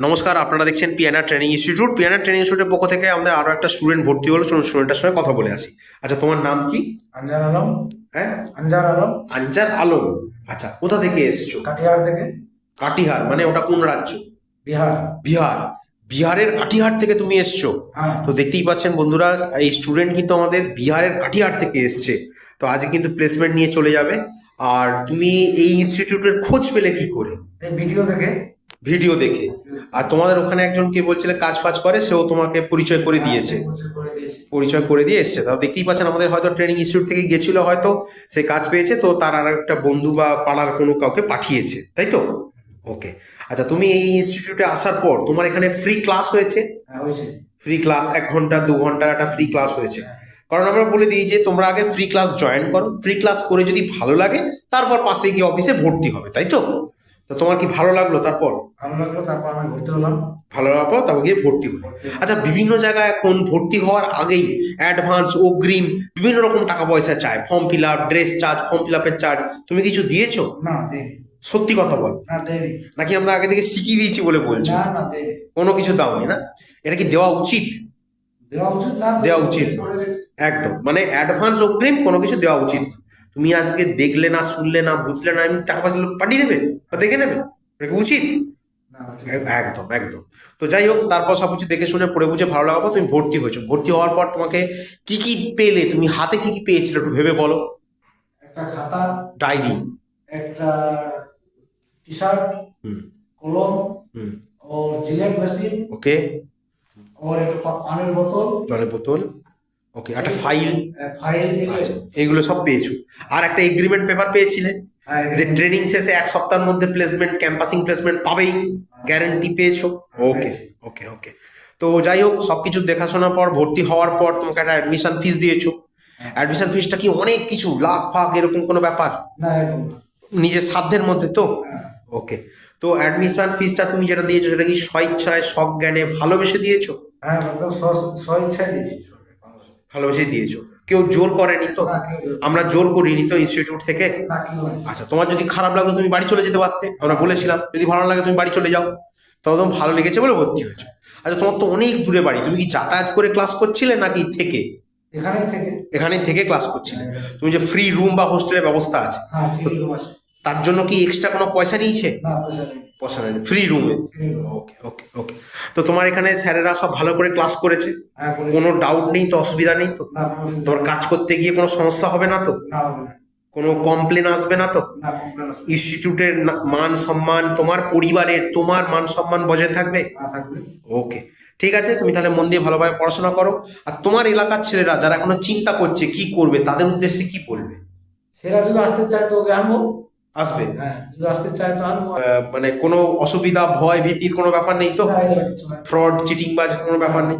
নমস্কার আপনারা দেখছেন Piyana training institute. Piyana training ইনস্টিটিউটের পক্ষ থেকে আমাদের আরও একটা স্টুডেন্ট ভর্তি হলো। চলুন স্টুডেন্টের সঙ্গে কথা বলে আসি। আচ্ছা তোমার নাম কি? আনজার আলম। হ্যাঁ? আনজার আলম। আনজার আলম। আচ্ছা কোথা থেকে এসছো? কাটিহার থেকে। কাটিহার মানে ওটা কোন রাজ্য? বিহার। বিহার। বিহারের কাটিহার থেকে তুমি এসছো? হ্যাঁ। তো দেখতেই পাচ্ছেন বন্ধুরা এই স্টুডেন্ট কিন্তু আমাদের বিহারের কাটিহার থেকে এসছে। তো আজকে কিন্তু প্লেসমেন্ট নিয়ে চলে যাবে। আর তুমি এই ইনস্টিটিউটের খোঁজ পেলে কি করে? এই ভিডিও থেকে ভিডিও দেখে। আর তোমাদের ওখানে একজন কে বলছিলে কাজ ফাজ করে সেও তোমাকে পরিচয় করে দিয়েছে। পরিচয় করে দিয়েছি। পরিচয় করে দিয়ে এসছে। তাও দেখতেই পাচ্ছেন আমাদের হয়তো ট্রেনিং ইনস্টিটিউট থেকে গেছিল হয়তো সে কাজ পেয়েছে তো তার আর একটা বন্ধু বা পাড়ার কোনো কাউকে পাঠিয়েছে। তাই তো? ওকে আচ্ছা তুমি এই ইনস্টিটিউটে আসার পর তোমার এখানে ফ্রি ক্লাস হয়েছে? হ্যাঁ হয়েছে। ফ্রি ক্লাস এক ঘণ্টা দু ঘণ্টার একটা ফ্রি ক্লাস হয়েছে। কারণ আমরা বলে দিই যে তোমরা আগে ফ্রি ক্লাস জয়েন করো। ফ্রি ক্লাস করে যদি ভালো লাগে তারপর পাশে গিয়ে অফিসে ভর্তি হবে। তাই তো? তো তোমার কি ভালো লাগল তারপর? ভালো লাগল তারপর আমি ভর্তি হলাম। ভালো লাগার পর তারপর গিয়ে ভর্তি হলো। আচ্ছা বিভিন্ন জায়গায় এখন ভর্তি হওয়ার আগেই অ্যাডভান্স অগ্রিম বিভিন্ন রকম টাকা পয়সা চায় form fill up dress charge form fill আপের চার্জ তুমি কিছু দিয়েছ? না দেয়নি সত্যি কথা বল। না দেয়নি নাকি আমরা আগে থেকে শিখিয়ে দিয়েছি বলে বলছো? না না দেয়নি কোনো কিছু দাওনি না? এটা কি দেওয়া উচিত? দেওয়া উচিত না দেওয়া উচিত। একদম। মানে অ্যাডভান্স অগ্রিম কোনো কিছু দেওয়া উচিত তুমি আজকে দেখলে না শুনলে না বুঝলে না এমনি টাকা পয়সা লোক পাঠিয়ে দেবে বা দেখে নেবে এটা কি উচিত না উচিত। এ- একদম একদম তো যাই হোক তারপর সব কিছু দেখে শুনে পড়ে বুঝে ভালো লাগাবো তুমি ভর্তি হয়েছো ভর্তি হওয়ার পর তোমাকে কি কি পেলে তুমি হাতে কি কি পেয়েছিলে একটু ভেবে বলো একটা খাতা ডায়েরি একটা টি শার্ট হুম কলম হুম और जिलेट मशीन ওকে और एक पा- पानी बोतल জলের বোতল ওকে একটা ফাইল ফাইল আচ্ছা এগুলো সব পেয়েছ। আর একটা এগ্রিমেন্ট পেপার পেয়েছিলে যে ট্রেনিং শেষে এক সপ্তাহের মধ্যে প্লেসমেন্ট ক্যাম্পাসিং প্লেসমেন্ট পাবেই গ্যারান্টি পেয়েছ? ওকে ওকে ওকে তো যাই হোক সবকিছু দেখাশোনার পর ভর্তি হওয়ার পর তোমাকে একটা অ্যাডমিশন ফিস দিয়েছ। অ্যাডমিশন ফিসটা কি অনেক কিছু লাখ ফাখ এরকম কোনো ব্যাপার। নিজের সাধ্যের মধ্যে তো? হ্যাঁ। ওকে তো অ্যাডমিশন ফিসটা তুমি যেটা দিয়েছ সেটা কি স্বইচ্ছায় সজ্ঞানে ভালোবেসে দিয়েছ? হ্যাঁ একদম স্ব- স্বইচ্ছায় দিয়েছি ভালোবেসে দিয়েছ। কেউ জোর করেনি তো? আমরা জোর করিনি তো ইনস্টিটিউট থেকে। আচ্ছা তোমার যদি খারাপ লাগতো তুমি বাড়ি চলে যেতে পারতে। আমরা বলেছিলাম যদি ভালো লাগে তুমি বাড়ি চলে যাও। তবে তোমার ভালো লেগেছে বলে ভর্তি হয়েছো। আচ্ছা তোমার তো অনেক দূরে বাড়ি। তুমি কি যাতায়াত করে ক্লাস করছিলে নাকি থেকে? এখানেই থেকে। এখানে থেকে ক্লাস করছিলে। তুমি যে ফ্রি রুম বা হোস্টেলের ব্যবস্থা আছে। হ্যাঁ আছে। তার জন্য কি এক্সট্রা কোনো পয়সা নিয়েছে? পয়সা নেই। ফ্রি রুমে ওকে ওকে ওকে তো তোমার এখানে স্যারেরা সব ভালো করে ক্লাস করেছে? হ্যাঁ কোনো ডাউট নেই তো অসুবিধা নেই তো? তোমার কাজ করতে গিয়ে কোনো সমস্যা হবে না তো? কোনো কমপ্লেন আসবে না তো? ইনস্টিটিউটের মান সম্মান তোমার পরিবারের তোমার মান সম্মান বজায় থাকবে? ওকে ঠিক আছে তুমি তাহলে মন দিয়ে ভালোভাবে পড়াশোনা করো। আর তোমার এলাকার ছেলেরা যারা এখনও চিন্তা করছে কি করবে তাদের উদ্দেশ্যে কি বলবে? সেরা যদি আসতে চায় তো আনব। আসবে। হ্যাঁ যদি আসতে চায় তো মানে কোনো অসুবিধা ভয় ভীতির কোনো ব্যাপার নেই তো? ফ্রড চিটিং বাজ কোনো ব্যাপার নেই?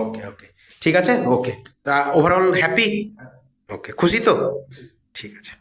ওকে ওকে। ঠিক আছে? ওকে। তা ওভারঅল হ্যাপি ওকে খুশি তো? ঠিক আছে।